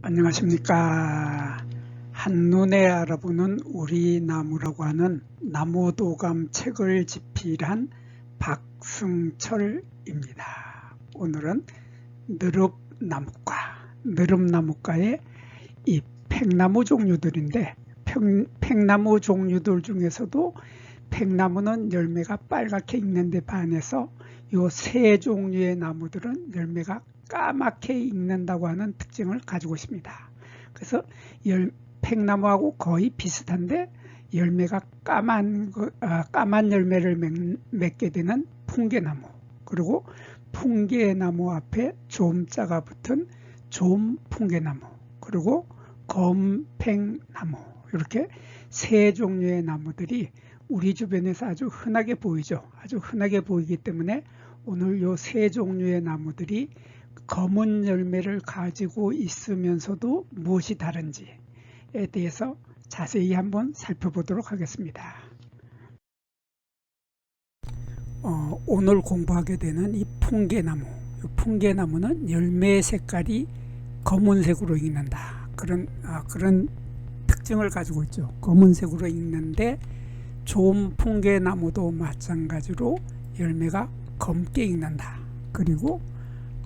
안녕하십니까. 한눈에 알아보는 우리 나무라고 하는 나무도감 책을 집필한 박승철입니다. 오늘은 느릅나무과, 느릅나무과의 이 팽나무 종류들인데 평, 팽나무 종류들 중에서도 팽나무는 열매가 빨갛게 익는데 반해서 요 세 종류의 나무들은 열매가 까맣게 익는다고 하는 특징을 가지고 있습니다. 그래서 열, 팽나무하고 거의 비슷한데 열매가 까만, 아, 까만 열매를 맺, 맺게 되는 풍계나무 그리고 풍계나무 앞에 좀자가 붙은 좀풍계나무 그리고 검팽나무 이렇게 세 종류의 나무들이 우리 주변에서 아주 흔하게 보이죠. 아주 흔하게 보이기 때문에 오늘 요 세 종류의 나무들이 검은 열매를 가지고 있으면서도 무엇이 다른지에 대해서 자세히 한번 살펴보도록 하겠습니다. 어, 오늘 공부하게 되는 이 풍계나무, 이 풍계나무는 열매 색깔이 검은색으로 익는다. 그런 아, 그런 특징을 가지고 있죠. 검은색으로 익는데 좋은 풍계나무도 마찬가지로 열매가 검게 익는다. 그리고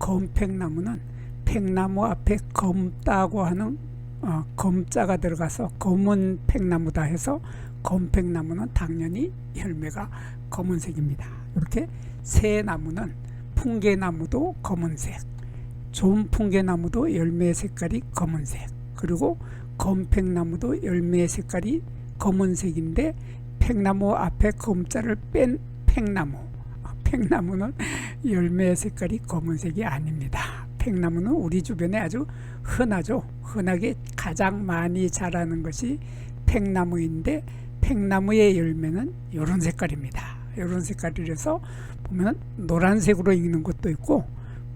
검팽나무는 팽나무 앞에 검다고 하는 어, 검자가 들어가서 검은 팽나무다 해서 검팽나무는 당연히 열매가 검은색입니다. 이렇게 새 나무는 풍계나무도 검은색, 좋은 풍계나무도 열매 색깔이 검은색, 그리고 검팽나무도 열매 색깔이 검은색인데 팽나무 앞에 검자를 뺀 팽나무 팽나무는 열매 색깔이 검은색이 아닙니다. 팽나무는 우리 주변에 아주 흔하죠. 흔하게 가장 많이 자라는 것이 팽나무인데 팽나무의 열매는 이런 색깔입니다. 이런 색깔이라서 보면 노란색으로 익는 것도 있고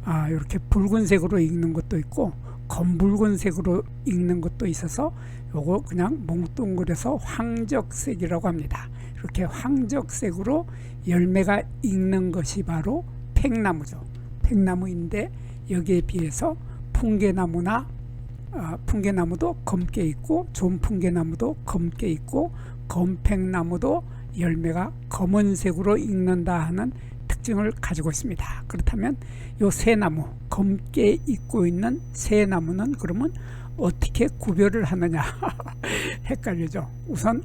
아, 이렇게 붉은색으로 익는 것도 있고 검붉은색으로 익는 것도 있어서 요거 그냥 몽뚱그려서 황적색이라고 합니다. 이렇게 황적색으로 열매가 익는 것이 바로 팽나무죠. 팽나무인데 여기에 비해서 풍계나무나 어, 풍계나무도 검게 있고 존풍계나무도 검게 있고 검팽나무도 열매가 검은색으로 익는다 하는 특징을 가지고 있습니다. 그렇다면 요새 나무 검게 익고 있는 새 나무는 그러면 어떻게 구별을 하느냐 헷갈리죠. 우선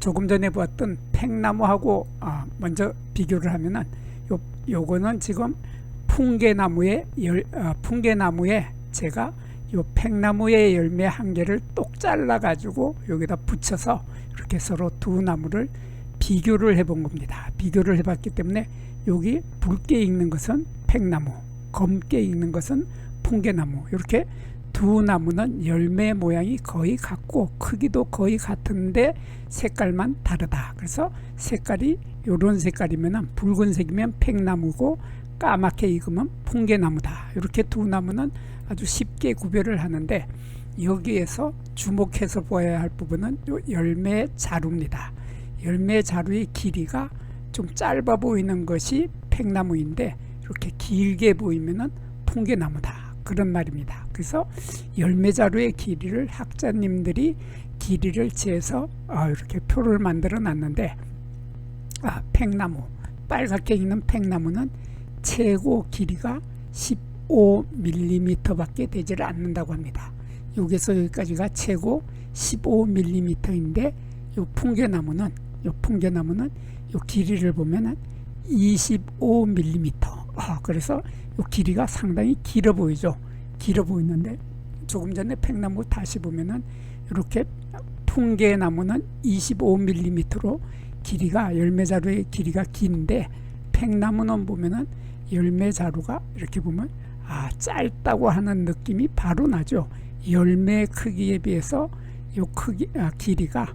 조금 전에 보았던 팽나무하고 아, 먼저 비교를 하면은 요 요거는 지금 풍계나무의 열 아, 풍계나무에 제가 요 팽나무의 열매 한 개를 똑 잘라 가지고 여기다 붙여서 이렇게 서로 두 나무를 비교를 해 본 겁니다. 비교를 해봤기 때문에 여기 붉게 익는 것은 팽나무, 검게 익는 것은 풍계나무 이렇게 두 나무는 열매 모양이 거의 같고 크기도 거의 같은데 색깔만 다르다. 그래서 색깔이 이런 색깔이면 붉은색이면 팽나무고 까맣게 익으면 풍계나무다. 이렇게 두 나무는 아주 쉽게 구별을 하는데 여기에서 주목해서 보아야 할 부분은 열매 자루입니다. 열매 자루의 길이가 좀 짧아 보이는 것이 팽나무인데 이렇게 길게 보이면은 풍계나무다. 그런 말입니다. 그래서 열매 자루의 길이를 학자님들이 길이를 재서 아, 이렇게 표를 만들어 놨는데 아, 팽나무 빨갛게 익는 팽나무는 최고 길이가 15mm밖에 되지를 않는다고 합니다. 여기서 여기까지가 최고 15mm인데 요 풍계나무는 요 풍계나무는 요 길이를 보면은 25mm. 아, 그래서 요 길이가 상당히 길어 보이죠. 길어 보이는데 조금 전에 팽나무 다시 보면은 이렇게 풍계나무는 25mm로 길이가 열매 자루의 길이가 긴데 팽나무는 보면은 열매 자루가 이렇게 보면 아 짧다고 하는 느낌이 바로 나죠. 열매 크기에 비해서 요 크기 아, 길이가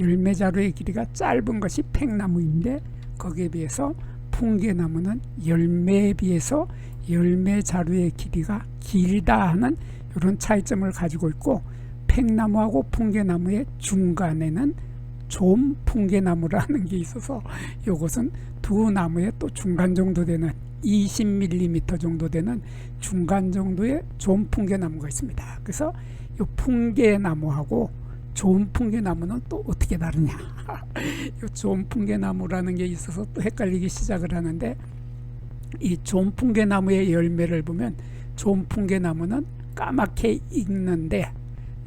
열매 자루의 길이가 짧은 것이 팽나무인데 거기에 비해서 풍계나무는 열매에 비해서 열매 자루의 길이가 길다 하는 이런 차이점을 가지고 있고 팽나무하고 풍계나무의 중간에는 좀 풍계나무라는 게 있어서 이것은 두 나무의 또 중간 정도 되는 20mm 정도 되는 중간 정도의 좋은 풍계나무가 있습니다. 그래서 이 풍계나무하고 좋은 풍계나무는 또 어떻게 다르냐? 이 좋은 풍계나무라는 게 있어서 또 헷갈리기 시작을 하는데 이 좋은 풍계나무의 열매를 보면 좋은 풍계나무는 까맣게 익는데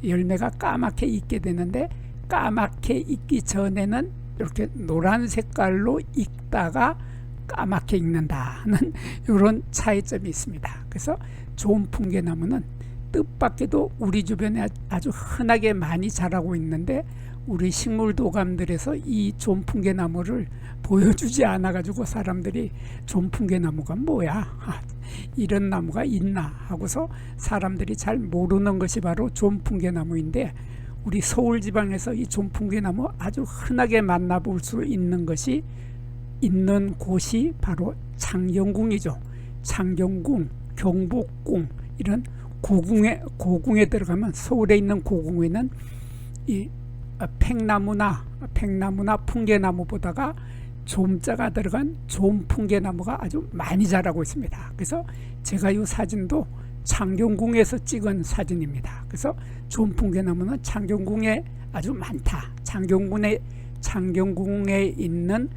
열매가 까맣게 익게 되는데 까맣게 익기 전에는 이렇게 노란 색깔로 익다가 까맣게 익는다는 이런 차이점이 있습니다. 그래서 좋은 풍계나무는 뜻밖에도 우리 주변에 아주 흔하게 많이 자라고 있는데 우리 식물 도감들에서 이 존풍계나무를 보여주지 않아 가지고 사람들이 존풍계나무가 뭐야 아, 이런 나무가 있나 하고서 사람들이 잘 모르는 것이 바로 존풍계나무인데 우리 서울 지방에서 이 존풍계나무 아주 흔하게 만나볼 수 있는 것이 있는 곳이 바로 창경궁이죠. 창경궁, 경복궁 이런 고궁에 고궁에 들어가면 서울에 있는 고궁에는 이 어, 팽나무나 팽나무나 풍계나무보다가 좀자가 들어간 좀풍계나무가 아주 많이 자라고 있습니다. 그래서 제가 이 사진도 창경궁에서 찍은 사진입니다. 그래서 좀풍계나무는 창경궁에 아주 많다. 창경궁에 창경궁에 있는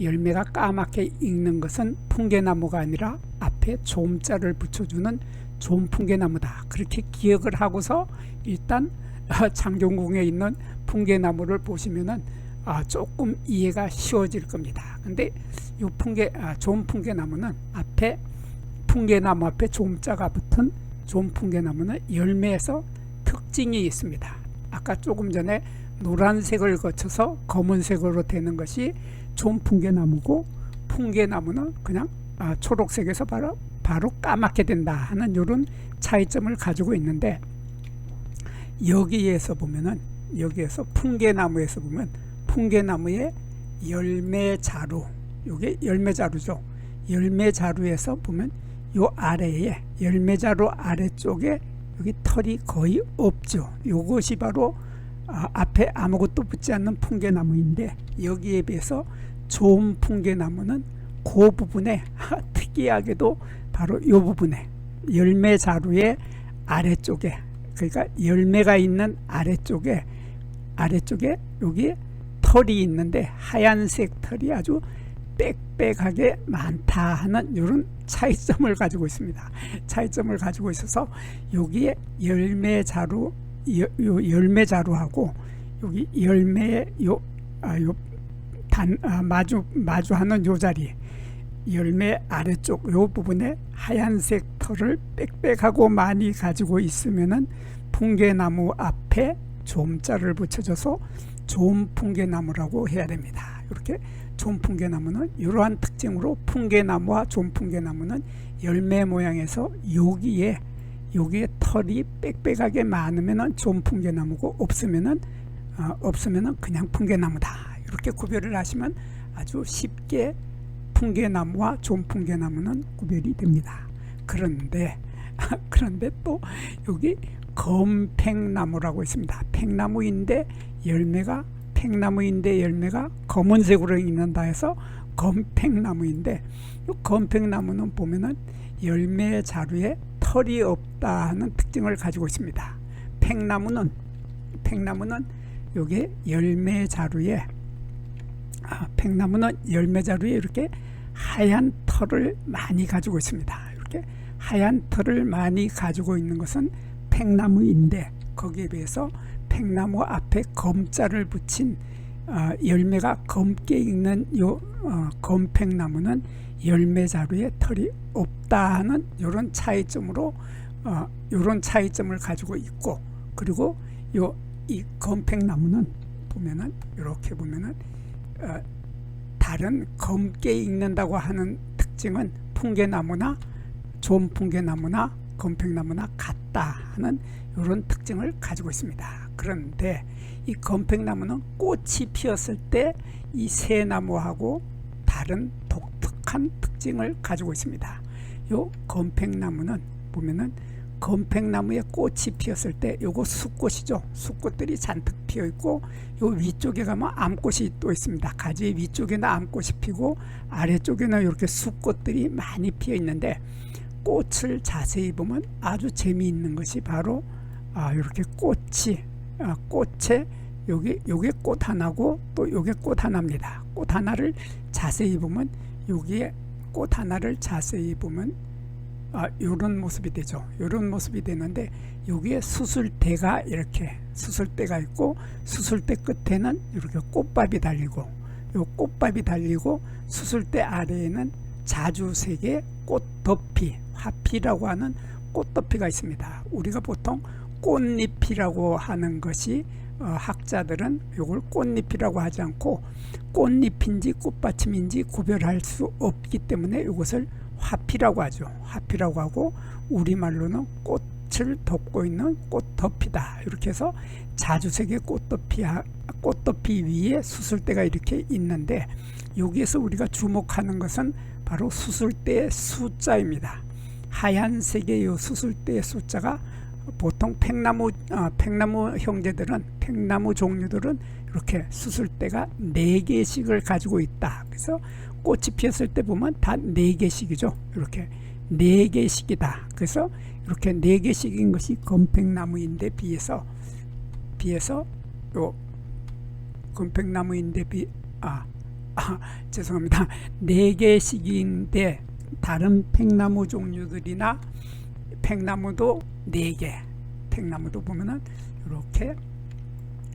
열매가 까맣게 익는 것은 풍계나무가 아니라 앞에 좀자를 붙여주는 존풍계나무다. 그렇게 기억을 하고서 일단 창경궁에 있는 풍계나무를 보시면은 아, 조금 이해가 쉬워질 겁니다. 근데 이 풍계 아, 존풍계나무는 앞에 풍계나무 앞에 좀자가 붙은 존풍계나무는 열매에서 특징이 있습니다. 아까 조금 전에 노란색을 거쳐서 검은색으로 되는 것이 존풍계나무고 풍계나무는 그냥 아, 초록색에서 바로 바로 까맣게 된다 하는 이런 차이점을 가지고 있는데 여기에서 보면은 여기에서 풍계나무에서 보면 풍계나무의 열매 자루 요게 열매 자루죠 열매 자루에서 보면 요 아래에 열매 자루 아래쪽에 여기 털이 거의 없죠. 요것이 바로 아, 앞에 아무것도 붙지 않는 풍계나무인데 여기에 비해서 좋은 풍계나무는 그 부분에 특이하게도 바로 이 부분에 열매 자루의 아래쪽에 그러니까 열매가 있는 아래쪽에 아래쪽에 여기 털이 있는데 하얀색 털이 아주 빽빽하게 많다 하는 이런 차이점을 가지고 있습니다. 차이점을 가지고 있어서 여기에 열매 자루 요, 요 열매 자루하고 여기 열매 요 아, 요 단, 아, 마주 마주하는 요 자리 열매 아래쪽 요 부분에 하얀색 털을 빽빽하고 많이 가지고 있으면은 풍계나무 앞에 좀자를 붙여줘서 좀풍계나무라고 해야 됩니다. 이렇게 좀풍계나무는 이러한 특징으로 풍계나무와 좀풍계나무는 열매 모양에서 여기에 여기에 털이 빽빽하게 많으면은 좀풍계나무고 없으면은 어, 없으면은 그냥 풍계나무다. 이렇게 구별을 하시면 아주 쉽게 풍계나무와 존풍계나무는 구별이 됩니다. 그런데 그런데 또 여기 검팽나무라고 있습니다. 팽나무인데 열매가 팽나무인데 열매가 검은색으로 익는다 해서 검팽나무인데 이 검팽나무는 보면은 열매 자루에 털이 없다 하는 특징을 가지고 있습니다. 팽나무는 팽나무는 여기 열매 자루에 아, 팽나무는 열매 자루에 이렇게 하얀 털을 많이 가지고 있습니다. 이렇게 하얀 털을 많이 가지고 있는 것은 팽나무인데 거기에 비해서 팽나무 앞에 검자를 붙인 어, 열매가 검게 익는 요 어, 검팽나무는 열매 자루에 털이 없다 하는 이런 차이점으로 어, 이런 차이점을 가지고 있고 그리고 요 이 검팽나무는 보면은 이렇게 보면은 어, 다른 검게 익는다고 하는 특징은 풍계나무나 존풍계나무나 검팽나무나 같다 하는 이런 특징을 가지고 있습니다. 그런데 이 검팽나무는 꽃이 피었을 때 이 새 나무하고 다른 독특한 특징을 가지고 있습니다. 요 검팽나무는 보면은 건팽나무에 꽃이 피었을 때 요거 숫꽃이죠. 숫꽃들이 잔뜩 피어 있고 요 위쪽에 가면 암꽃이 또 있습니다. 가지 위쪽에는 암꽃이 피고 아래쪽에는 이렇게 숫꽃들이 많이 피어 있는데 꽃을 자세히 보면 아주 재미있는 것이 바로 아 이렇게 꽃이 아, 꽃에 요게 요게 꽃 하나고 또 요게 꽃 하나입니다. 꽃 하나를 자세히 보면 여기에 꽃 하나를 자세히 보면 아, 요런 모습이 되죠. 요런 모습이 되는데 여기에 수술대가 이렇게 수술대가 있고 수술대 끝에는 이렇게 꽃밥이 달리고 요 꽃밥이 달리고 수술대 아래에는 자주색의 꽃덮이 화피라고 하는 꽃덮이가 있습니다. 우리가 보통 꽃잎이라고 하는 것이 어, 학자들은 이걸 꽃잎이라고 하지 않고 꽃잎인지 꽃받침인지 구별할 수 없기 때문에 이것을 화피라고 하죠. 화피라고 하고 우리말로는 꽃을 덮고 있는 꽃덮이다. 이렇게 해서 자주색의 꽃덮이 꽃덮이 위에 수술대가 이렇게 있는데 여기에서 우리가 주목하는 것은 바로 수술대의 숫자입니다. 하얀색의 이 수술대의 숫자가 보통 팽나무 어, 팽나무 형제들은 팽나무 종류들은 이렇게 수술대가 네 개씩을 가지고 있다. 그래서 꽃이 피었을 때 보면 다 네 개씩이죠. 이렇게 네 개씩이다. 그래서 이렇게 네 개씩인 것이 건팽나무인데 비해서 비해서 요 건팽나무인데 비 아, 아 죄송합니다. 네 개씩인데 다른 팽나무 종류들이나 팽나무도 네 개. 팽나무도 보면은 이렇게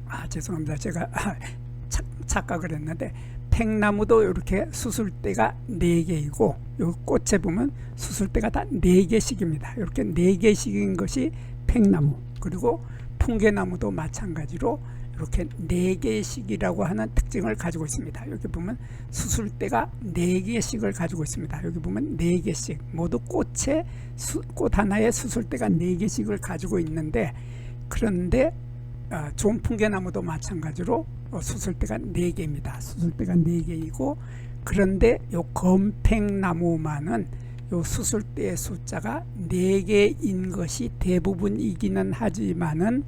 아 죄송합니다. 제가 아, 착, 착각을 했는데 팽나무도 이렇게 수술대가 네 개이고 요 꽃에 보면 수술대가 다네 개씩입니다. 이렇게 네 개씩인 것이 팽나무 그리고 풍계나무도 마찬가지로 이렇게 네 개씩이라고 하는 특징을 가지고 있습니다. 여기 보면 수술대가 네 개씩을 가지고 있습니다. 여기 보면 네 개씩 모두 꽃에 수, 꽃 하나에 수술대가 네 개씩을 가지고 있는데 그런데 어, 좋은 풍계나무도 마찬가지로 어, 수술대가 네 개입니다. 수술대가 네 개이고 그런데 요 검팽나무만은 요 수술대의 숫자가 네 개인 것이 대부분이기는 하지만은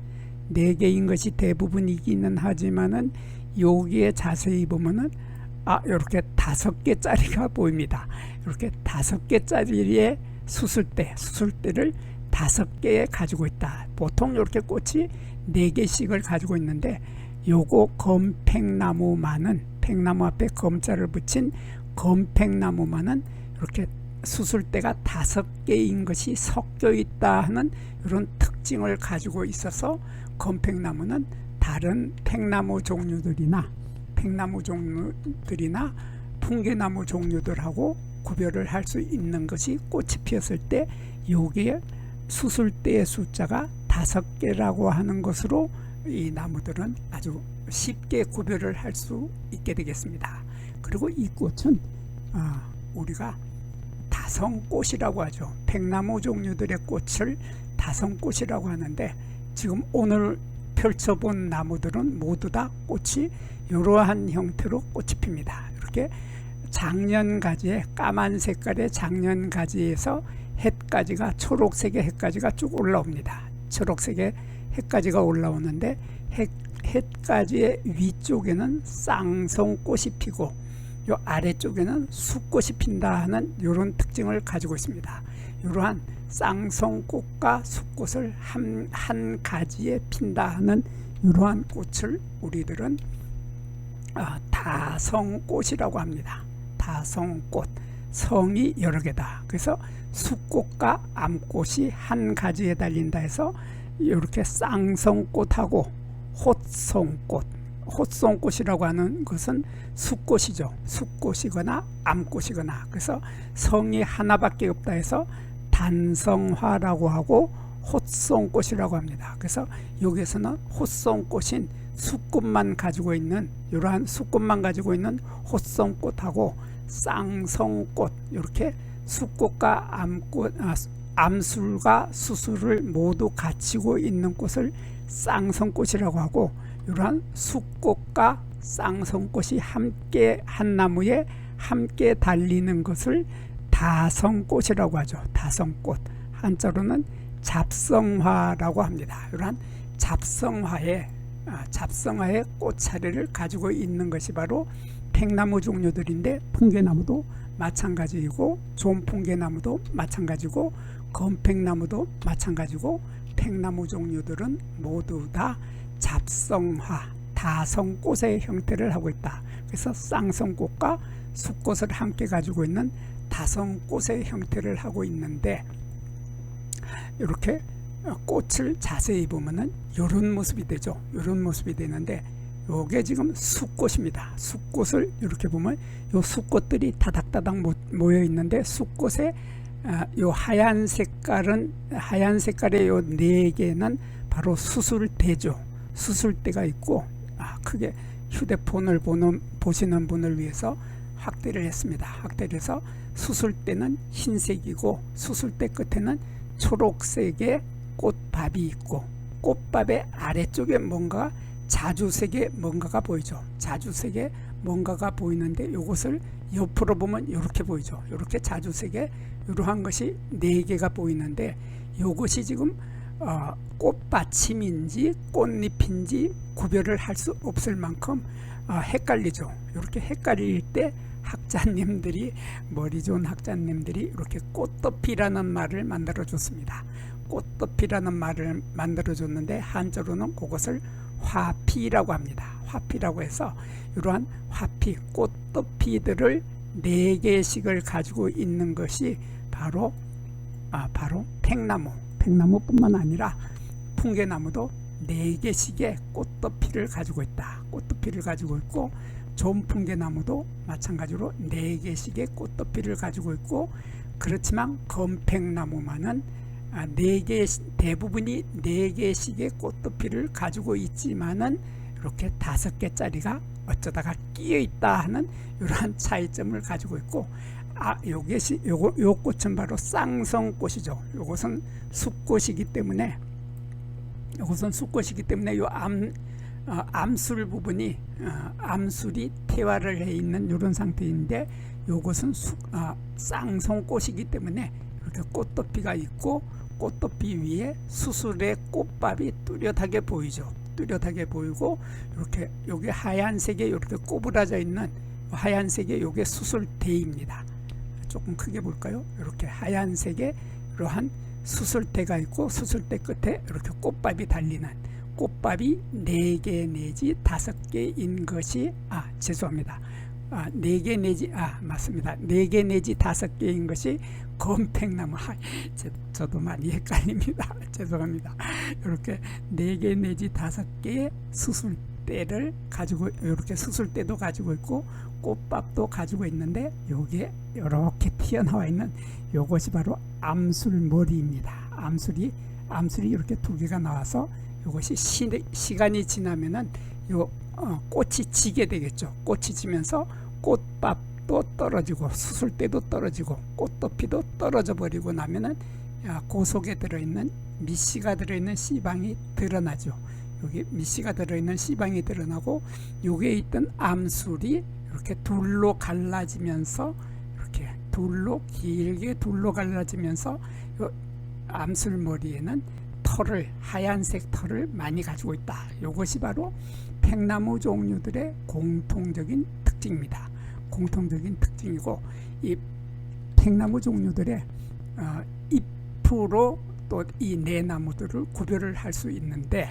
네 개인 것이 대부분이기는 하지만은 여기에 자세히 보면은 아 이렇게 다섯 개짜리가 보입니다. 이렇게 다섯 개짜리의 수술대 수술대를 다섯 개 가지고 있다. 보통 이렇게 꽃이 네 개씩을 가지고 있는데 요거 검팽나무만은 팽나무 앞에 검자를 붙인 검팽나무만은 이렇게 수술대가 다섯 개인 것이 섞여 있다 하는 이런 특징을 가지고 있어서 건팽나무는 다른 팽나무 종류들이나 팽나무 종류들이나 풍계나무 종류들하고 구별을 할 수 있는 것이 꽃이 피었을 때 여기에 수술대의 숫자가 다섯 개라고 하는 것으로 이 나무들은 아주 쉽게 구별을 할 수 있게 되겠습니다. 그리고 이 꽃은 아, 우리가 다성꽃이라고 하죠. 백나무 종류들의 꽃을 다성꽃이라고 하는데 지금 오늘 펼쳐본 나무들은 모두 다 꽃이 이러한 형태로 꽃이 핍니다. 이렇게 장년가지에 까만 색깔의 장년가지에서 햇가지가 초록색의 햇가지가 쭉 올라옵니다. 초록색의 햇가지가 올라오는데 햇, 햇가지의 위쪽에는 쌍성꽃이 피고 요 아래쪽에는 숫꽃이 핀다 하는 이런 특징을 가지고 있습니다. 이러한 쌍성꽃과 숫꽃을 한, 한 가지에 핀다 하는 이러한 꽃을 우리들은 아, 다성꽃이라고 합니다. 다성꽃 성이 여러 개다. 그래서 숫꽃과 암꽃이 한 가지에 달린다 해서 이렇게 쌍성꽃하고 헛송꽃 헛송꽃이라고 하는 것은 숫꽃이죠. 숫꽃이거나 암꽃이거나 그래서 성이 하나밖에 없다 해서 단성화라고 하고 헛송꽃이라고 합니다. 그래서 여기에서는 헛송꽃인 숫꽃만 가지고 있는 이러한 숫꽃만 가지고 있는 헛송꽃하고 쌍성꽃 이렇게 숫꽃과 암꽃 아, 암술과 수술을 모두 갖추고 있는 꽃을 쌍성꽃이라고 하고 이러한 숫꽃과 쌍성꽃이 함께 한 나무에 함께 달리는 것을 다성꽃이라고 하죠. 다성꽃 한자로는 잡성화라고 합니다. 이러한 잡성화의 아, 잡성화의 꽃차례를 가지고 있는 것이 바로 팽나무 종류들인데 풍계나무도 마찬가지이고 존풍계나무도 마찬가지고 건팽나무도 마찬가지고 팽나무 종류들은 모두 다 잡성화 다성꽃의 형태를 하고 있다. 그래서 쌍성꽃과 숫꽃을 함께 가지고 있는 다성꽃의 형태를 하고 있는데 이렇게 꽃을 자세히 보면은 이런 모습이 되죠. 이런 모습이 되는데 요게 지금 숫꽃입니다. 숫꽃을 이렇게 보면 요 숫꽃들이 다닥다닥 모- 모여 있는데 숫꽃에 아, 요 하얀 색깔은 하얀 색깔의 요 네 개는 바로 수술대죠. 수술대가 있고 아, 크게 휴대폰을 보는 보시는 분을 위해서 확대를 했습니다. 확대를 해서 수술대는 흰색이고 수술대 끝에는 초록색의 꽃밥이 있고 꽃밥의 아래쪽에 뭔가 자주색의 뭔가가 보이죠. 자주색의 뭔가가 보이는데 이것을 옆으로 보면 이렇게 보이죠. 이렇게 자주색의 이러한 것이 네 개가 보이는데 이것이 지금 어, 꽃받침인지 꽃잎인지 구별을 할 수 없을 만큼 어, 헷갈리죠. 이렇게 헷갈릴 때 학자님들이 머리 좋은 학자님들이 이렇게 꽃덮이라는 말을 만들어 줬습니다. 꽃덮이라는 말을 만들어 줬는데 한자로는 그것을 화피라고 합니다. 화피라고 해서 이러한 화피 꽃덮이들을 네 개씩을 가지고 있는 것이 바로 아 바로 팽나무 팽나무뿐만 아니라 풍계나무도 네 개씩의 꽃덮이를 가지고 있다. 꽃덮이를 가지고 있고 존풍계나무도 마찬가지로 네 개씩의 꽃덮이를 가지고 있고 그렇지만 건팽나무만은 아, 네 개, 대부분이 네 개씩의 꽃덮이를 가지고 있지만은 이렇게 다섯 개짜리가 어쩌다가 끼어 있다 하는 이러한 차이점을 가지고 있고 아, 요것이 요거 요 꽃은 바로 쌍성꽃이죠. 요것은 숫꽃이기 때문에 요것은 숫꽃이기 때문에 요암 어, 암술 부분이 어, 암술이 태화를 해 있는 이런 상태인데 요것은 수, 어, 쌍성꽃이기 때문에 이렇게 꽃덮이가 있고 꽃덮이 위에 수술의 꽃밥이 뚜렷하게 보이죠. 뚜렷하게 보이고 이렇게 여기 하얀색에 이렇게 꼬부라져 있는 하얀색의 요게 수술대입니다. 조금 크게 볼까요? 이렇게 하얀색의 이러한 수술대가 있고 수술대 끝에 이렇게 꽃밥이 달리는 꽃밥이 네개 내지 다섯 개인 것이 아 죄송합니다. 아, 네개 내지 아 맞습니다. 네개 내지 다섯 개인 것이 건팽나무. 아, 제, 저도 많이 헷갈립니다. 죄송합니다. 이렇게 네개 내지 다섯 개의 수술대를 가지고 이렇게 수술대도 가지고 있고 꽃밥도 가지고 있는데 요게 이렇게 튀어나와 있는 요것이 바로 암술머리입니다. 암술이 암술이 이렇게 두 개가 나와서 이것이 시, 시간이 지나면은 요 어, 꽃이 지게 되겠죠. 꽃이 지면서 꽃밥도 떨어지고 수술대도 떨어지고 꽃덮이도 떨어져 버리고 나면은 야, 그 속에 들어있는 미씨가 들어있는 씨방이 드러나죠. 여기 미씨가 들어있는 씨방이 드러나고 여기에 있던 암술이 이렇게 둘로 갈라지면서 이렇게 둘로 길게 둘로 갈라지면서 요 암술 머리에는 털을 하얀색 털을 많이 가지고 있다. 이것이 바로 팽나무 종류들의 공통적인 특징입니다. 공통적인 특징이고 이 팽나무 종류들의 어, 잎으로 또 이 네 나무들을 구별을 할 수 있는데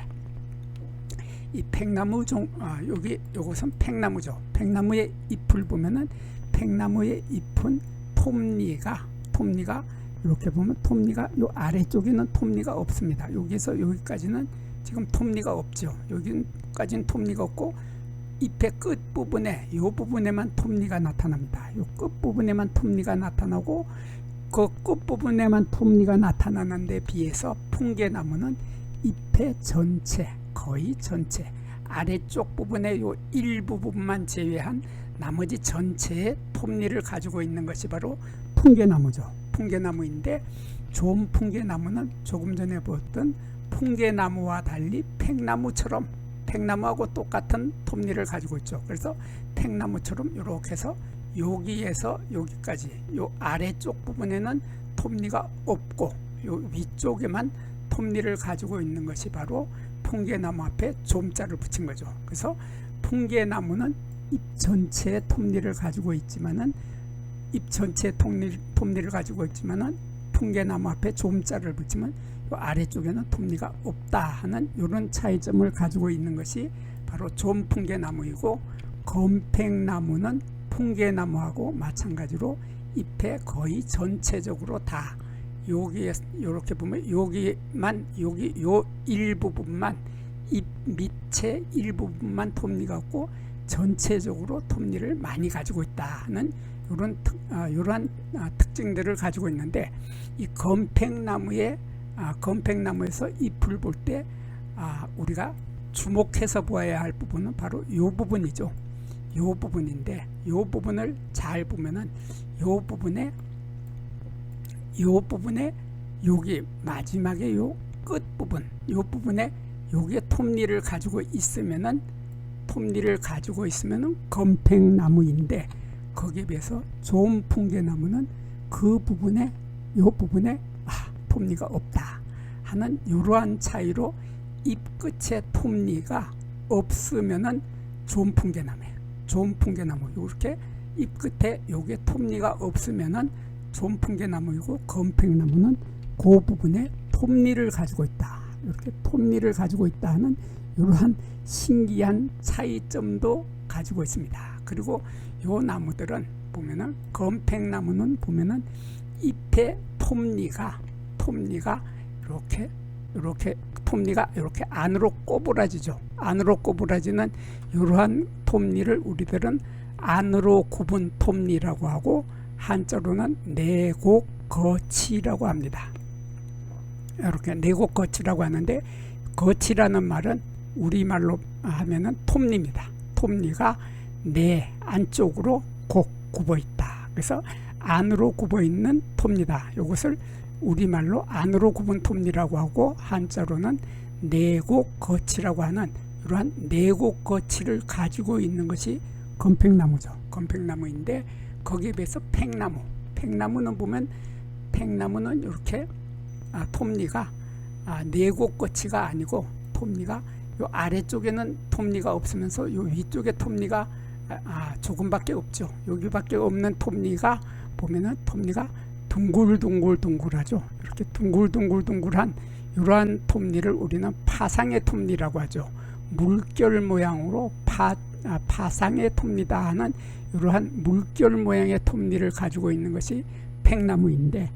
이 팽나무 종 아, 여기 요것은 팽나무죠. 팽나무의 잎을 보면은 팽나무의 잎은 톱니가 톱니가 이렇게 보면 톱니가 요 아래쪽에는 톱니가 없습니다. 여기서 여기까지는 지금 톱니가 없죠. 여기까지는 톱니가 없고 잎의 끝 부분에 요 부분에만 톱니가 나타납니다. 요끝 부분에만 톱니가 나타나고 그끝 부분에만 톱니가 나타나는 데 비해서 풍계나무는 잎의 전체 거의 전체 아래쪽 부분의 요 일부분만 제외한 나머지 전체의 톱니를 가지고 있는 것이 바로 풍계나무죠. 풍계나무인데 좋은 풍계나무는 조금 전에 보았던 풍계나무와 달리 팽나무처럼 팽나무하고 똑같은 톱니를 가지고 있죠. 그래서 팽나무처럼 이렇게 해서 여기에서 여기까지 요 아래쪽 부분에는 톱니가 없고 요 위쪽에만 톱니를 가지고 있는 것이 바로 풍계나무 앞에 좀자를 붙인 거죠. 그래서 풍계나무는 잎 전체에 톱니를 가지고 있지만은 잎 전체에 톱니, 톱니를 가지고 있지만은 풍계나무 앞에 좀자를 붙이면 요 아래쪽에는 톱니가 없다 하는 이런 차이점을 가지고 있는 것이 바로 좀풍계나무이고 검팽나무는 풍계나무하고 마찬가지로 잎에 거의 전체적으로 다 여기에 이렇게 보면 여기만 여기 요 일부분만 잎 밑에 일부분만 톱니가 없고 전체적으로 톱니를 많이 가지고 있다는 이런 특, 아, 이러한 아, 특징들을 가지고 있는데 이 검팽나무의 아, 검팽나무에서 잎을 볼때 아, 우리가 주목해서 보아야 할 부분은 바로 이 부분이죠. 이 부분인데 이 부분을 잘 보면은 이 부분에 이 부분에 여기 마지막에 요 끝 부분 이 부분에 여기에 톱니를 가지고 있으면은 톱니를 가지고 있으면은 검팽나무인데 거기에 비해서 좋은 풍계나무는 그 부분에 요 부분에 아, 톱니가 없다 하는 이러한 차이로 잎 끝에 톱니가 없으면은 좋은 풍계나무예요. 좋은 풍계나무 이렇게 잎 끝에 요게 톱니가 없으면은 좋은 풍계나무이고 검팽나무는 그 부분에 톱니를 가지고 있다. 이렇게 톱니를 가지고 있다 하는 이러한 신기한 차이점도 가지고 있습니다. 그리고 요 나무들은 보면은 검팽나무는 보면은 잎에 톱니가 톱니가 이렇게 이렇게 톱니가 이렇게 안으로 꼬부라지죠. 안으로 꼬부라지는 이러한 톱니를 우리들은 안으로 굽은 톱니라고 하고 한자로는 내곡 거치라고 합니다. 이렇게 내곡 거치라고 하는데 거치라는 말은 우리말로 하면은 톱니입니다. 톱니가 내 안쪽으로 곡 굽어 있다. 그래서 안으로 굽어 있는 톱니다. 이것을 우리말로 안으로 굽은 톱니라고 하고 한자로는 내곡 거치라고 하는 이러한 내곡 거치를 가지고 있는 것이 건팽나무죠. 건팽나무인데 거기에 비해서 팽나무, 팽나무는 보면 팽나무는 이렇게 아, 톱니가 아, 내곡 거치가 아니고 톱니가 요 아래쪽에는 톱니가 없으면서 요 위쪽에 톱니가 아, 아, 조금밖에 없죠. 여기밖에 없는 톱니가 보면은 톱니가 둥글둥글둥글하죠. 이렇게 둥글둥글둥글한 이러한 톱니를 우리는 파상의 톱니라고 하죠. 물결 모양으로 파, 아, 파상의 톱니다 하는 이러한 물결 모양의 톱니를 가지고 있는 것이 팽나무인데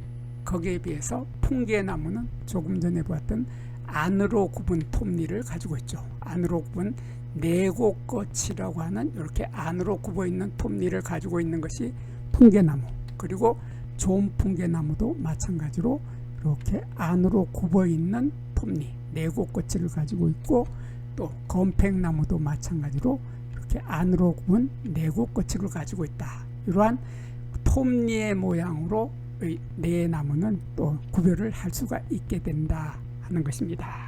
거기에 비해서 풍계나무는 조금 전에 보았던 안으로 굽은 톱니를 가지고 있죠. 안으로 굽은 내곡거치라고 하는 이렇게 안으로 굽어 있는 톱니를 가지고 있는 것이 풍계나무. 그리고 좋은 풍계나무도 마찬가지로 이렇게 안으로 굽어 있는 톱니, 내곡거치를 가지고 있고 또 검팽나무도 마찬가지로 이렇게 안으로 굽은 내곡거치를 가지고 있다. 이러한 톱니의 모양으로 네 나무는 또 구별을 할 수가 있게 된다 하는 것입니다.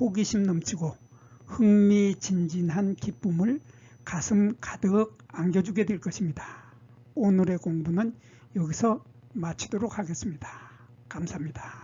호기심 넘치고 흥미진진한 기쁨을 가슴 가득 안겨주게 될 것입니다. 오늘의 공부는 여기서 마치도록 하겠습니다. 감사합니다.